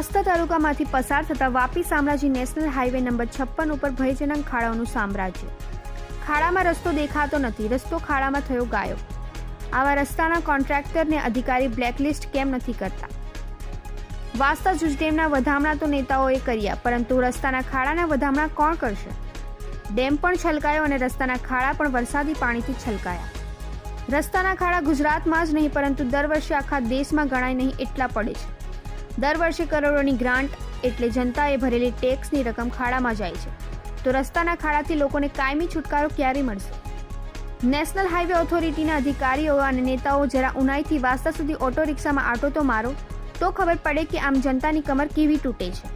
તાલુકામાંથી પસાર થતા વાપી સામ્રાજ્ય નેશનલ હાઈવે નંબર છપ્પન ઉપર ભયજનક ખાડાઓનું સામ્રાજ્ય. ખાડામાં રસ્તો દેખાતો નથી, રસ્તો ખાડામાં થયો ગાયબ. આવા રસ્તાના કોન્ટ્રાક્ટરને અધિકારી બ્લેકલિસ્ટ કેમ નથી કરતા? વાસ્તા જુજડેમના વધામણા તો નેતાઓએ કર્યા, પરંતુ રસ્તાના ખાડાના વધામણા કોણ કરશે? ડેમ પણ છલકાયો અને રસ્તાના ખાડા પણ વરસાદી પાણીથી છલકાયા. રસ્તાના ખાડા ગુજરાતમાં જ નહીં, પરંતુ દર વર્ષે આખા દેશમાં ગણાય નહીં, એટલા પડે છે. દર વર્ષે કરોડોની ગ્રાન્ટ એટલે જનતાએ ભરેલી ટેક્સની રકમ ખાડામાં જાય છે. તો રસ્તાના ખાડાથી લોકોને કાયમી છુટકારો ક્યારે મળશે? નેશનલ હાઈવે ઓથોરિટીના અધિકારીઓ અને નેતાઓ જરા ઉનાઈથી વાસ્તા સુધી ઓટો રિક્ષામાં આટો તો મારો, તો ખબર પડે કે આમ જનતાની કમર કેવી તૂટે છે.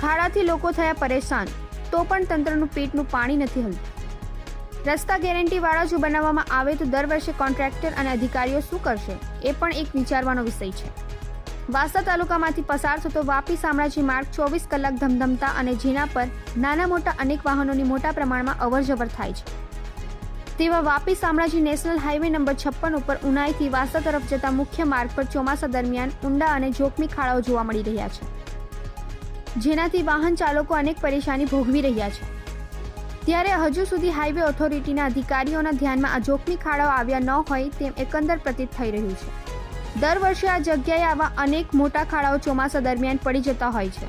ખાડાથી લોકો થયા પરેશાન, તો પણ તંત્રનું પેટનું પાણી નથી હલતું. રસ્તા ગેરંટીવાળા જો બનાવવામાં આવે તો દર વર્ષે કોન્ટ્રાક્ટર અને અધિકારીઓ શું કરશે, એ પણ એક વિચારવાનો વિષય છે. વાસા તાલુકામાંથી પસાર થતો વાપી સામ્રાજ્ય માર્ગ ચોવીસ કલાક ધમધમતા અને જેના પર નાના મોટા અનેક વાહનોની મોટા પ્રમાણમાં અવરજવર થાય છે. તેવા વાપી સામ્રાજ્ય નેશનલ હાઈવે નંબર છપ્પન ઉપર ઉનાઈથી વાસા તરફ જતા મુખ્ય માર્ગ પર ચોમાસા દરમિયાન ઊંડા અને જોખમી ખાડાઓ જોવા મળી રહ્યા છે. જેનાથી વાહન ચાલકો અનેક પરેશાની ભોગવી રહ્યા છે. ત્યારે હજુ સુધી હાઈવે ઓથોરિટીના અધિકારીઓના ધ્યાનમાં આ જોખમી ખાડાઓ આવ્યા ન હોય તેમ એકંદર પ્રતીત થઈ રહ્યું છે. દર વર્ષે આ જગ્યાએ આવા અનેક મોટા ખાડાઓ ચોમાસા દરમિયાન પડી જતા હોય છે.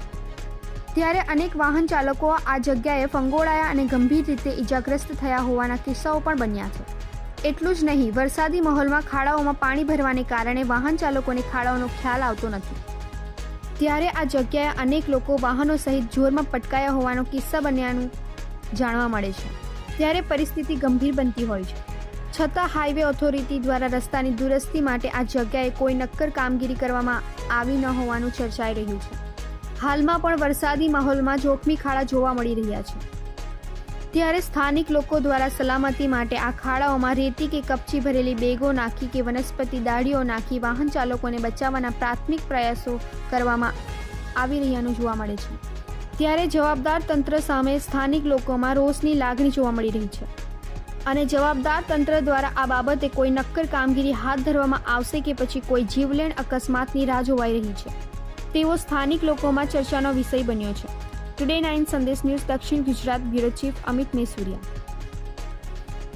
ત્યારે અનેક વાહન ચાલકો આ જગ્યાએ ફંગોળાયા અને ગંભીર રીતે ઇજાગ્રસ્ત થયા હોવાના કિસ્સાઓ પણ બન્યા છે. એટલું જ નહીં, વરસાદી માહોલમાં ખાડાઓમાં પાણી ભરવાને કારણે વાહન ચાલકોને ખાડાઓનો ખ્યાલ આવતો નથી. ત્યારે આ જગ્યાએ અનેક લોકો વાહનો સહિત જોરમાં પટકાયા હોવાનો કિસ્સા બન્યાનું જાણવા મળે છે. ત્યારે પરિસ્થિતિ ગંભીર બનતી હોય છે. છતાં હાઈવે ઓથોરિટી દ્વારા રસ્તાની દુરસ્તી માટે આ જગ્યાએ કોઈ નક્કર કામગીરી કરવામાં આવી ન હોવાનું ચર્ચાઈ રહ્યું છે. હાલમાં પણ વરસાદી માહોલમાં જોખમી ખાડા જોવા મળી રહ્યા છે. ત્યારે સ્થાનિક લોકો દ્વારા સલામતી માટે આ ખાડાઓમાં રેતી કે કપચી ભરેલી બેગો નાખી કે વનસ્પતિ દાળીઓ નાખી વાહન ચાલકોને બચાવવાના પ્રાથમિક પ્રયાસો કરવામાં આવી રહ્યાનું જોવા મળે છે. ત્યારે જવાબદાર તંત્ર સામે સ્થાનિક લોકોમાં રોષની લાગણી જોવા મળી રહી છે. અને જવાબદાર તંત્ર દ્વારા આ બાબતે કોઈ નક્કર કામગીરી હાથ ધરવામાં આવશે કે પછી કોઈ જીવલેણ અકસ્માતની રાહ જોવાઈ રહી છે. તેવો સ્થાનિક લોકોમાં ચર્ચાનો વિષય બન્યો છે. ટુડે નાઇન સંદેશ ન્યૂઝ દક્ષિણ ગુજરાત બ્યુરો ચીફ અમિત મેસુરિયા.